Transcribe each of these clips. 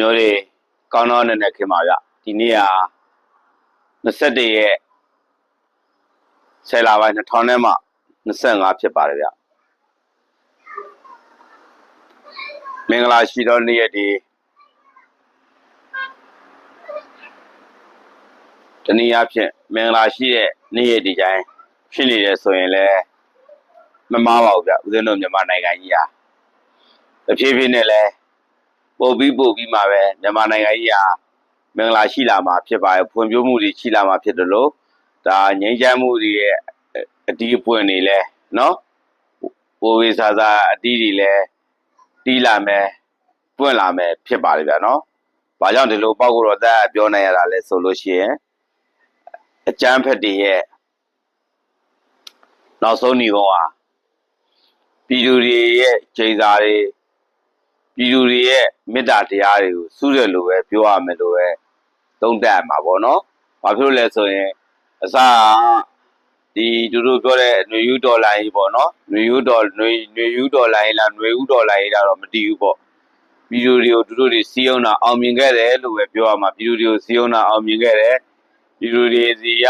မျိုးတွေကောင်းတော့နေနေခင်ပါဗျဒီနေ့က21ရက်ဆယ်လပိုင်း2000နဲ့မှ25ဖြစ်ပါတယ်ဗျမင်္ဂလာရှိသောနေ့ရက်ဒီတနည်းအားဖြင့်မင်္ဂလာရှိတဲ့နေ့ရက်ဒီတိုင်းဖြစ်နေတယ်ဆိုရင်လည်းမမားပါဘူးဗျဦးဇင်းတို့မြန်မာနိုင်ငံကြီးဟာတဖြည်းဖြည်းနဲ့လည်း ပို့ပြီးပို့ပြီးမှပဲမြန်မာနိုင်ငံကြီးဟာမင်္ဂလာရှိလာမှာဖြစ်ပါတယ်ဖွံ့ဖြိုးမှုတွေရှိလာမှာဖြစ်တယ်လို့ဒါငြိမ်းချမ်းမှုတွေရဲ့အဒီအပွင့်တွေလဲနော်ပိုဝေစာစာအတီးတွေလဲတီးလာမယ်ပွင့်လာမယ်ဖြစ်ပါတယ်ဗျာနော်။ဘာကြောင့်ဒီလိုပေါက်ကိုတော့တက်ပြောနိုင်ရတာလဲဆိုလို့ရှိရင်အကျန်းဖက်တွေရဲ့နောက်ဆုံးညီကောင်ဟာပြည်သူတွေရဲ့ချိန်စာတွေ ပြည်သူတွေရဲ့မေတ္တာတရားတွေကိုစုရလို့ပဲပြောရမယ်လို့ပဲသုံးသပ်ရမှာပေါ့နော်။ဘာဖြစ်လို့လဲဆိုရင်အစကဒီသူတို့ပြောတဲ့ຫນွေယူဒေါ်လာကြီးပေါ့နော်။ຫນွေယူဒေါ်ຫນွေຫນွေယူဒေါ်လာကြီးလားຫນွေဥဒေါ်လာကြီးလားတော့မတည်ဘူးပေါ့။ပြည်သူတွေကိုသူတို့တွေစီးအောင်တာအောင်မြင်ခဲ့တယ်လို့ပဲပြောရမှာပြည်သူတွေကိုစီးအောင်တာအောင်မြင်ခဲ့တယ်။ပြည်သူတွေစီက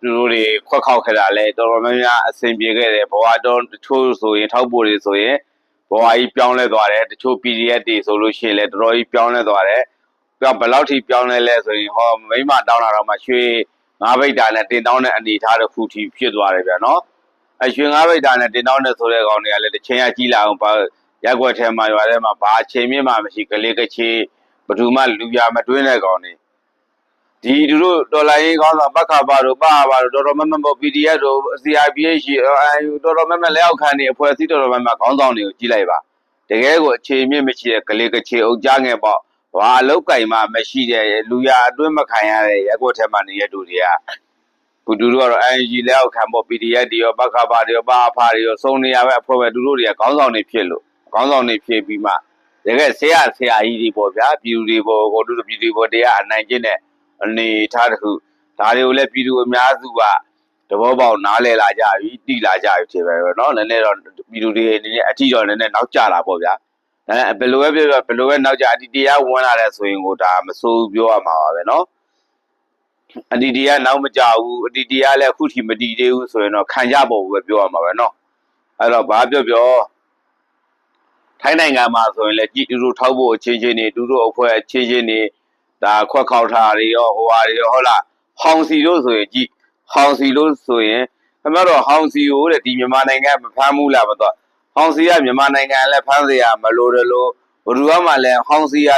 သူတို့တွေခွက်ခောက်ခဲ့တာလဲတော်တော်များများအဆင်ပြေခဲ့တယ်ဘဝတော်တချို့ဆိုရင်ထောက်ပို့တွေဆိုရင် ဘဝကြီးပြောင်းလဲသွားတယ်တချို့ PDF တွေဆိုလို့ရှိရင်လည်းတော်တော်ကြီးပြောင်းလဲသွားတယ်ပြောင်းဘယ်လောက်ထိပြောင်းလဲလဲဆိုရင်ဟောမိမတောင်းတာတော့မှရွှေငါးဘိတ်တာနဲ့တင်တောင်းတဲ့အနေထားတစ်ခုထိဖြစ်သွားတယ်ဗျာနော်အဲရွှေငါးဘိတ်တာနဲ့တင်တောင်းတဲ့ဆိုတဲ့ကောင်တွေကလည်းတစ်ချိန်ကကြီးလာအောင်ပါရက်ွက်ထဲမှာရွာထဲမှာဘာအချိန်မြင့်မှမရှိကလေးကချေဘယ်သူမှလူပြမတွင်းတဲ့ကောင်တွေ ဒီသူတို့တော်လိုင်းကောင်းဆောင်ပက္ခပါတို့ပါပါတို့တော်တော်မမပေါ့ PDF တို့ CIPH ရှိအဲတော်တော်မမလက်အောက်ခံနေအဖွဲ့အစည်းတော်တော်မမခေါင်းဆောင်တွေကိုကြီးလိုက်ပါတကယ်ကိုအခြေမြင့်မရှိတဲ့ကလေးကချေအုပ်ကြငယ်ပေါ့ဘာအလောက်ကင်မှမရှိတဲ့လူရအတွင်းမခံရတဲ့ရက်ွက်ထဲမှာနေတဲ့လူတွေကဘုသူတို့ကတော့ NG လက်အောက်ခံပေါ့ PDF တွေရောဘခပါတွေရောပါဖာတွေရောစုံနေရပဲအဖွဲ့ပဲသူတို့တွေကခေါင်းဆောင်တွေဖြစ်လို့ခေါင်းဆောင်တွေဖြစ်ပြီးမှတကယ်ဆရာဆရာကြီးတွေပေါ့ဗျာပြည်သူတွေပေါ့ကိုတို့ပြည်သူတွေပေါ့တရားအနိုင်ကျင့်တဲ့ အနေထားတစ်ခုဒါတွေကိုလည်းပြည်သူအများစုက တဘောပေါက်နားလဲလာကြပြီတိလာကြပြီဖြစ်ပဲเนาะနည်းနည်းတော့ပြည်သူတွေအနေနဲ့အထီတော့နည်းနည်းနောက်ကျလာပေါ့ဗျာအဲဘယ်လိုပဲပြောပြောဘယ်လိုပဲနောက်ကျအတီတရားဝင်လာတဲ့ဆိုရင်ကိုဒါမစိုးဘူးပြောရမှာပါပဲเนาะအတီတရားနောက်မကြဘူးအတီတရားလည်းအခုထိမတည်သေးဘူးဆိုရင်တော့ခံကြပေါ့ဘူးပဲပြောရမှာပဲเนาะအဲ့တော့ဘာပြောပြောထိုင်းနိုင်ငံမှာဆိုရင်လည်းကြည်တူတို့ထောက်ဖို့အခြေချင်းနေတူတို့အဖွဲ့အခြေချင်းနေ ဒါခွက်ခေါက်ထားတွေရောဟိုဟာတွေရောဟုတ်လားဟောင်စီလို့ဆိုရင်ကြည့်ဟောင်စီလို့ဆိုရင်ခင်ဗျားတို့ဟောင်စီကိုတဲ့ဒီမြန်မာနိုင်ငံမဖမ်းဘူးလားမတော့ဟောင်စီကမြန်မာနိုင်ငံလည်းဖမ်းစရာမလိုတယ်လို့ဘယ်သူမှလည်းဟောင်စီက